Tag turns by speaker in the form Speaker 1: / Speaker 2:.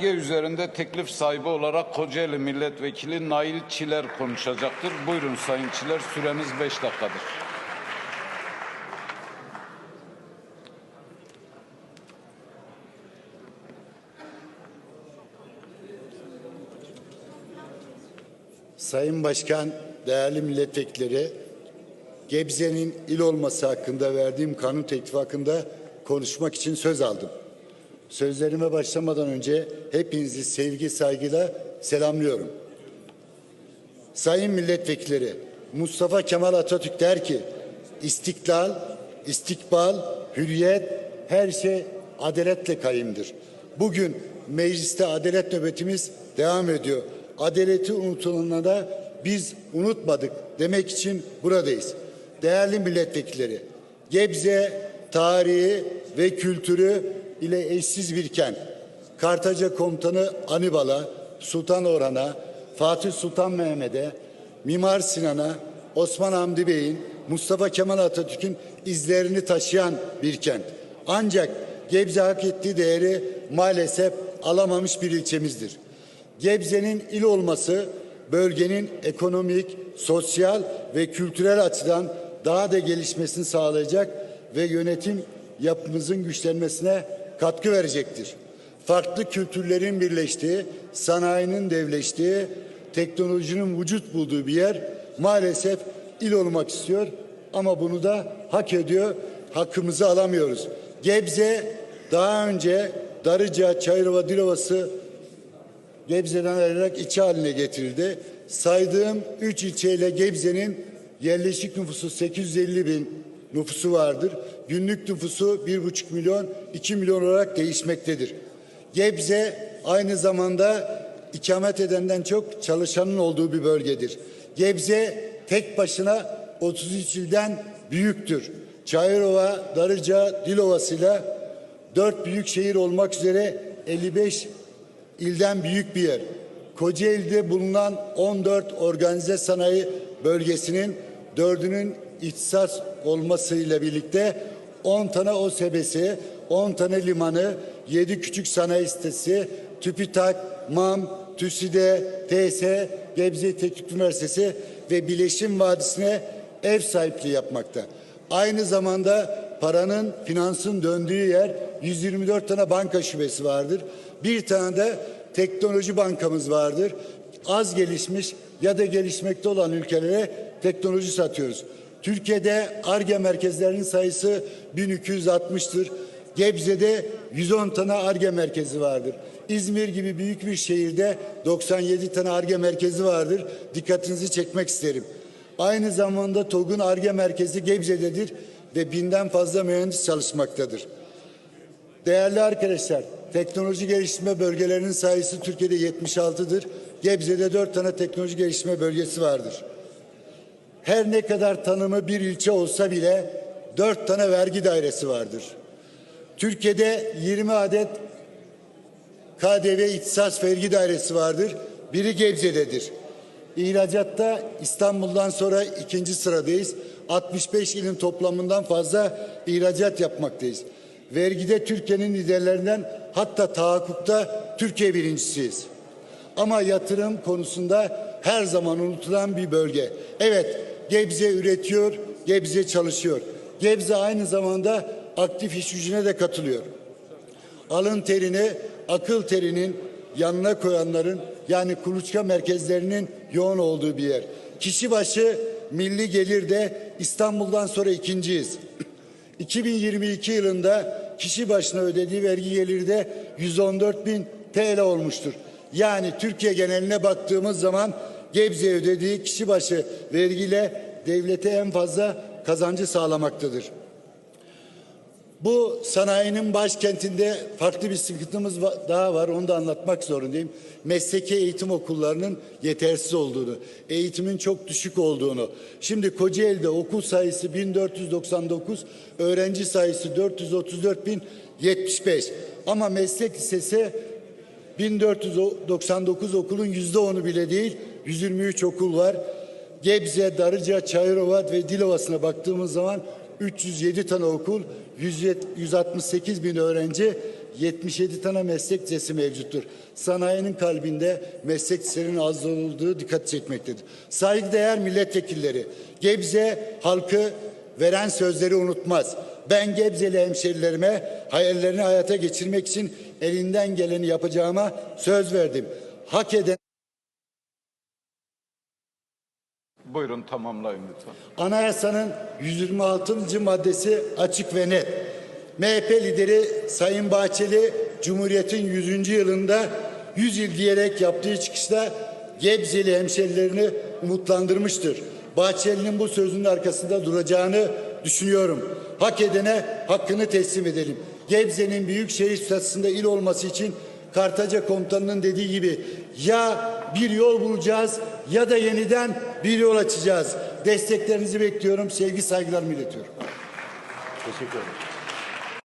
Speaker 1: Belge üzerinde teklif sahibi olarak Kocaeli Milletvekili Nail Çiler konuşacaktır. Buyurun Sayın Çiler, süreniz 5 dakikadır.
Speaker 2: Sayın Başkan, değerli milletvekilleri, Gebze'nin il olması hakkında verdiğim kanun teklifi hakkında konuşmak için söz aldım. Sözlerime başlamadan önce hepinizi sevgi saygıyla selamlıyorum. Sayın milletvekilleri, Mustafa Kemal Atatürk der ki, istiklal, istikbal, hürriyet, her şey adaletle kayımdır. Bugün mecliste adalet nöbetimiz devam ediyor. Adaleti unutulanlara biz unutmadık demek için buradayız. Değerli milletvekilleri, Gebze tarihi ve kültürü ile eşsiz bir kent. Kartaca Komutanı Anibal'a, Sultan Orhan'a, Fatih Sultan Mehmet'e, Mimar Sinan'a, Osman Hamdi Bey'in, Mustafa Kemal Atatürk'ün izlerini taşıyan bir kent. Ancak Gebze hak ettiği değeri maalesef alamamış bir ilçemizdir. Gebze'nin il olması bölgenin ekonomik, sosyal ve kültürel açıdan daha da gelişmesini sağlayacak ve yönetim yapımızın güçlenmesine katkı verecektir. Farklı kültürlerin birleştiği, sanayinin devleştiği, teknolojinin vücut bulduğu bir yer maalesef il olmak istiyor ama bunu da hak ediyor. Hakkımızı alamıyoruz. Gebze daha önce Darıca, Çayırova, Dilovası Gebze'den ayrılarak ilçe haline getirildi. Saydığım üç ilçeyle Gebze'nin yerleşik nüfusu 850 bin nüfusu vardır. Günlük nüfusu 1,5 milyon, 2 milyon olarak değişmektedir. Gebze aynı zamanda ikamet edenden çok çalışanın olduğu bir bölgedir. Gebze tek başına 33 ilden büyüktür. Çayırova, Darıca, Dilovası'yla dört büyük şehir olmak üzere 55 ilden büyük bir yer. Kocaeli'de bulunan 14 organize sanayi bölgesinin dördünün ihtisas olmasıyla birlikte 10 tane OSB'si, 10 tane limanı, 7 küçük sanayi sitesi, TÜBİTAK, MAM, TÜSİDE, TS, Gebze Teknik Üniversitesi ve Bileşim Vadisi'ne ev sahipliği yapmakta. Aynı zamanda paranın, finansın döndüğü yer 124 tane banka şubesi vardır. Bir tane de teknoloji bankamız vardır. Az gelişmiş ya da gelişmekte olan ülkelere teknoloji satıyoruz. Türkiye'de ARGE merkezlerinin sayısı 1260'tır. Gebze'de 110 tane ARGE merkezi vardır. İzmir gibi büyük bir şehirde 97 tane ARGE merkezi vardır. Dikkatinizi çekmek isterim. Aynı zamanda TOG'un ARGE merkezi Gebze'dedir ve binden fazla mühendis çalışmaktadır. Değerli arkadaşlar, teknoloji geliştirme bölgelerinin sayısı Türkiye'de 76'dır. Gebze'de 4 tane teknoloji geliştirme bölgesi vardır. Her ne kadar tanımı bir ilçe olsa bile 4 tane vergi dairesi vardır. Türkiye'de 20 adet KDV ihtisas vergi dairesi vardır. Biri Gebze'dedir. İhracatta İstanbul'dan sonra ikinci sıradayız. 65 ilin toplamından fazla ihracat yapmaktayız. Vergide Türkiye'nin liderlerinden hatta tahakkukta Türkiye birincisiyiz. Ama yatırım konusunda her zaman unutulan bir bölge. Evet Gebze üretiyor, Gebze çalışıyor. Gebze aynı zamanda aktif iş gücüne de katılıyor. Alın terini, akıl terinin yanına koyanların yani kuluçka merkezlerinin yoğun olduğu bir yer. Kişi başı milli gelirde İstanbul'dan sonra ikinciyiz. 2022 yılında kişi başına ödediği vergi geliri de 114 bin TL olmuştur. Yani Türkiye geneline baktığımız zaman Gebze ödediği kişi başı vergiyle devlete en fazla kazancı sağlamaktadır. Bu sanayinin başkentinde farklı bir sıkıntımız daha var. Onu da anlatmak zorundayım. Mesleki eğitim okullarının yetersiz olduğunu, eğitimin çok düşük olduğunu. Şimdi Kocaeli'de okul sayısı 1499, öğrenci sayısı 434.075. Ama meslek lisesi 1499 okulun yüzde onu bile değil, 123 okul var. Gebze, Darıca, Çayırova ve Dilovası'na baktığımız zaman 307 tane okul, 168 bin öğrenci, 77 tane meslek lisesi mevcuttur. Sanayinin kalbinde meslek liselerinin az olduğu dikkat çekmektedir. Saygıdeğer milletvekilleri, Gebze halkı veren sözleri unutmaz. Ben Gebzeli hemşerilerime hayallerini hayata geçirmek için elinden geleni yapacağıma söz verdim. Hak eden
Speaker 1: Buyurun tamamlayın lütfen.
Speaker 2: Anayasanın 126. maddesi açık ve net. MHP lideri Sayın Bahçeli Cumhuriyet'in 100. yılında 100 yıl diyerek yaptığı çıkışta Gebzeli hemşerilerini umutlandırmıştır. Bahçeli'nin bu sözünün arkasında duracağını düşünüyorum. Hak edene hakkını teslim edelim. Gebze'nin büyük şehir statüsünde il olması için Kartaca komutanının dediği gibi ya bir yol bulacağız ya da yeniden bir yol açacağız. Desteklerinizi bekliyorum. Sevgi saygılarımı iletiyorum.
Speaker 3: Teşekkür ederim.